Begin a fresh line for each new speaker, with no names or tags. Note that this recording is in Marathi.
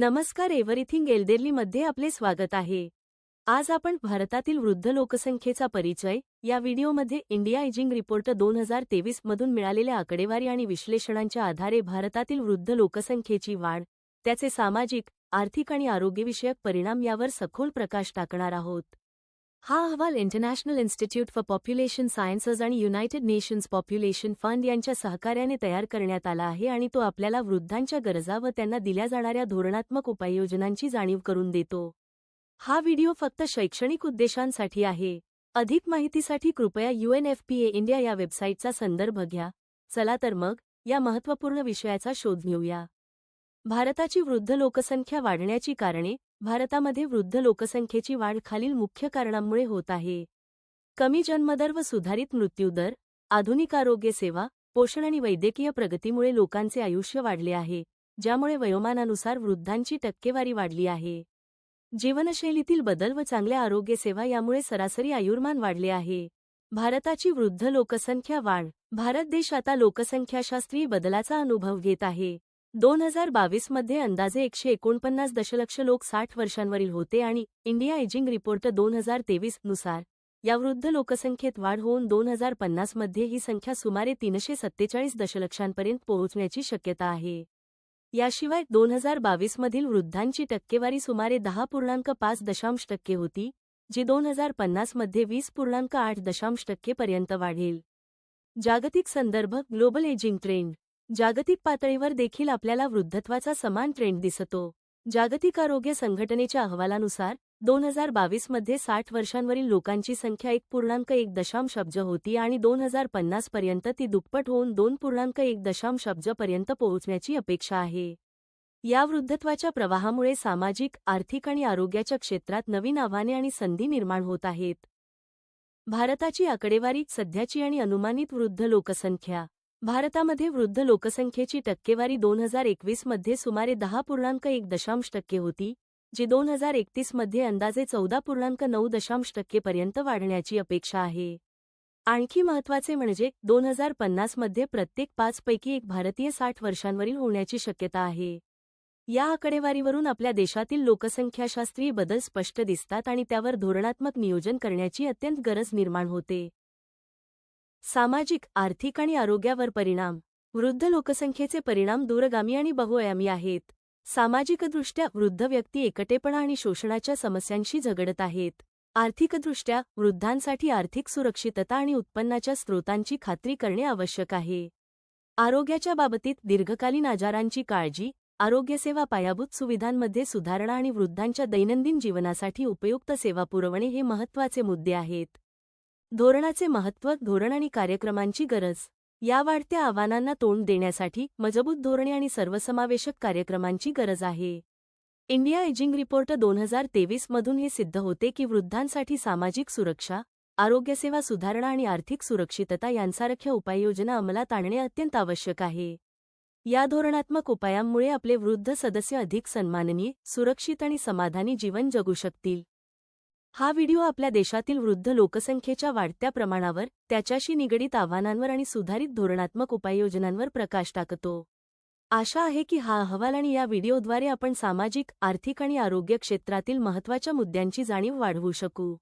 नमस्कार एव्हरीथिंग एल्डेरलीमध्ये आपले स्वागत आहे. आज आपण भारतातील वृद्ध लोकसंख्येचा परिचय या व्हिडिओमध्ये इंडिया एजिंग रिपोर्ट दोन हजार तेवीस मधून मिळालेल्या आकडेवारी आणि विश्लेषणांच्या आधारे भारतातील वृद्ध लोकसंख्येची वाढ त्याचे सामाजिक आर्थिक आणि आरोग्यविषयक परिणाम यावर सखोल प्रकाश टाकणार आहोत. हा अहवाल International Institute for Population Sciences आणि युनायटेड नेशन्स पॉप्युलेशन फंड यांच्या सहकार्याने तयार करण्यात आला आहे आणि तो आपल्याला वृद्धांच्या गरजा व त्यांना दिल्या जाणाऱ्या धोरणात्मक उपाययोजनांची जाणीव करून देतो. हा व्हिडिओ फक्त शैक्षणिक उद्देशांसाठी आहे. अधिक माहितीसाठी कृपया युएनएफपीए इंडिया या वेबसाईटचा संदर्भ घ्या. चला तर मग या महत्त्वपूर्ण विषयाचा शोध घेऊया. भारताची वृद्ध लोकसंख्या वाढण्याची कारणे भारतामध्ये वृद्ध लोकसंख्येची वाढ खालील मुख्य कारणांमुळे होत आहे. कमी जन्मदर व सुधारित मृत्यूदर आधुनिक आरोग्य सेवा पोषण आणि वैद्यकीय प्रगतीमुळे लोकांचे आयुष्य वाढले आहे ज्यामुळे वयोमानानुसार वृद्धांची टक्केवारी वाढली आहे. जीवनशैलीतील बदल व चांगल्या आरोग्य सेवा यामुळे सरासरी आयुर्मान वाढले आहे. भारताची वृद्ध लोकसंख्या वाढ भारत देश आता लोकसंख्याशास्त्रीय बदलाचा अनुभव घेत आहे. दोन हजार बावीसमध्ये अंदाजे एकशे एकोणपन्नास दशलक्ष लोक साठ वर्षांवरील होते आणि इंडिया एजिंग रिपोर्ट दोन हजार तेवीसनुसार या वृद्ध लोकसंख्येत वाढ होऊन दोन हजार पन्नासमध्ये ही संख्या सुमारे तीनशे सत्तेचाळीस दशलक्षांपर्यंत पोहोचण्याची शक्यता आहे. याशिवाय दोन हजार बावीसमधील वृद्धांची टक्केवारी सुमारे दहा पूर्णांक पाच दशांश टक्के होती जी दोन हजार पन्नासमध्ये वीस पूर्णांक आठ दशांश टक्केपर्यंत वाढेल. जागतिक संदर्भ ग्लोबल एजिंग ट्रेंड जागतिक पातळीवर देखील आपल्याला वृद्धत्वाचा समान ट्रेंड दिसतो. जागतिक आरोग्य संघटनेच्या अहवालानुसार दोन हजार बावीसमध्ये साठ वर्षांवरील लोकांची संख्या एक पूर्णांक एक दशांश अब्ज होती आणि दोन हजार पन्नासपर्यंत ती दुप्पट होऊन दोन पूर्णांक एक दशांश अब्जपर्यंत पोहोचण्याची अपेक्षा आहे. या वृद्धत्वाच्या प्रवाहामुळे सामाजिक आर्थिक आणि आरोग्याच्या क्षेत्रात नवीन आव्हाने आणि संधी निर्माण होत आहेत. भारताची आकडेवारी सध्याची आणि अनुमानित वृद्ध लोकसंख्या भारतामध्ये वृद्ध लोकसंख्येची टक्केवारी दोन हजार एकवीसमध्ये सुमारे दहा पूर्णांक एक दशांश टक्के होती जी दोन हजार एकतीसमध्ये अंदाजे चौदा पूर्णांक नऊ दशांश टक्केपर्यंत वाढण्याची अपेक्षा आहे. आणखी महत्त्वाचे म्हणजे दोन हजार पन्नासमध्ये प्रत्येक पाचपैकी एक भारतीय साठ वर्षांवरील होण्याची शक्यता आहे. या आकडेवारीवरून आपल्या देशातील लोकसंख्याशास्त्रीय बदल स्पष्ट दिसतात आणि त्यावर धोरणात्मक नियोजन करण्याची अत्यंत गरज निर्माण होते. सामाजिक आर्थिक आणि आरोग्यावर परिणाम. वृद्ध लोकसंख्येचे परिणाम दूरगामी आणि बहुआयामी आहेत. सामाजिकदृष्ट्या वृद्ध व्यक्ती एकटेपणा आणि शोषणाच्या समस्यांशी झगडत आहेत. आर्थिकदृष्ट्या वृद्धांसाठी आर्थिक सुरक्षितता आणि उत्पन्नाच्या स्रोतांची खात्री करणे आवश्यक आहे. आरोग्याच्या बाबतीत दीर्घकालीन आजारांची काळजी आरोग्यसेवा पायाभूत सुविधांमध्ये सुधारणा आणि वृद्धांच्या दैनंदिन जीवनासाठी उपयुक्त सेवा पुरवणे हे महत्त्वाचे मुद्दे आहेत. धोरणाचे महत्त्व धोरण आणि कार्यक्रमांची गरज. या वाढत्या आव्हानांना तोंड देण्यासाठी मजबूत धोरणे आणि सर्वसमावेशक कार्यक्रमांची गरज आहे. इंडिया एजिंग रिपोर्ट दोन हजार तेवीसमधून हे सिद्ध होते की वृद्धांसाठी सामाजिक सुरक्षा आरोग्यसेवा सुधारणा आणि आर्थिक सुरक्षितता यांसारख्या उपाययोजना अंमलात आणणे अत्यंत आवश्यक आहे. या धोरणात्मक उपायांमुळे आपले वृद्ध सदस्य अधिक सन्माननीय सुरक्षित आणि समाधानी जीवन जगू शकतील. हा व्हिडिओ आपल्या देशातील वृद्ध लोकसंख्येच्या वाढत्या प्रमाणावर त्याच्याशी निगडीत आव्हानांवर आणि सुधारित धोरणात्मक उपाययोजनांवर प्रकाश टाकतो. आशा आहे की हा अहवाल आणि या व्हिडिओद्वारे आपण सामाजिक आर्थिक आणि आरोग्य क्षेत्रातील महत्त्वाच्या मुद्द्यांची जाणीव वाढवू शकू.